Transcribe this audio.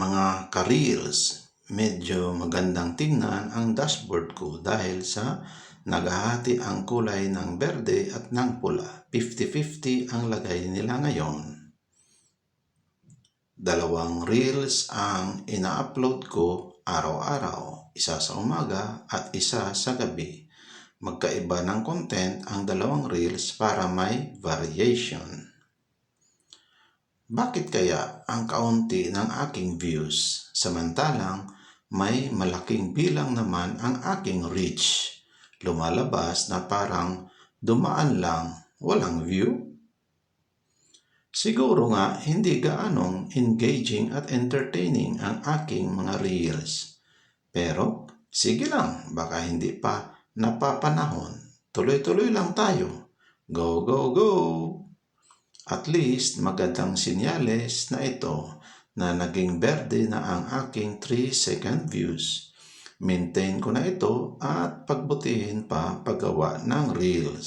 mga ka-reels, medyo magandang tingnan ang dashboard ko dahil sa nagahati ang kulay ng berde at ng pula. 50-50 ang lagay nila ngayon. Dalawang reels ang ina-upload ko araw-araw, isa sa umaga at isa sa gabi. Magkaiba ng content ang dalawang reels para may variation. Bakit kaya ang kaunti ng aking views samantalang may malaking bilang naman ang aking reach? Lumalabas na parang dumaan lang, walang view? Siguro nga hindi gaanong engaging at entertaining ang aking mga reels. Pero sige lang, baka hindi pa napapanahon. Tuloy-tuloy lang tayo. Go, go, go! At least magandang sinyales na ito na naging berde na ang aking 3 second views. Maintain ko na ito at pagbutihin pa paggawa ng reels.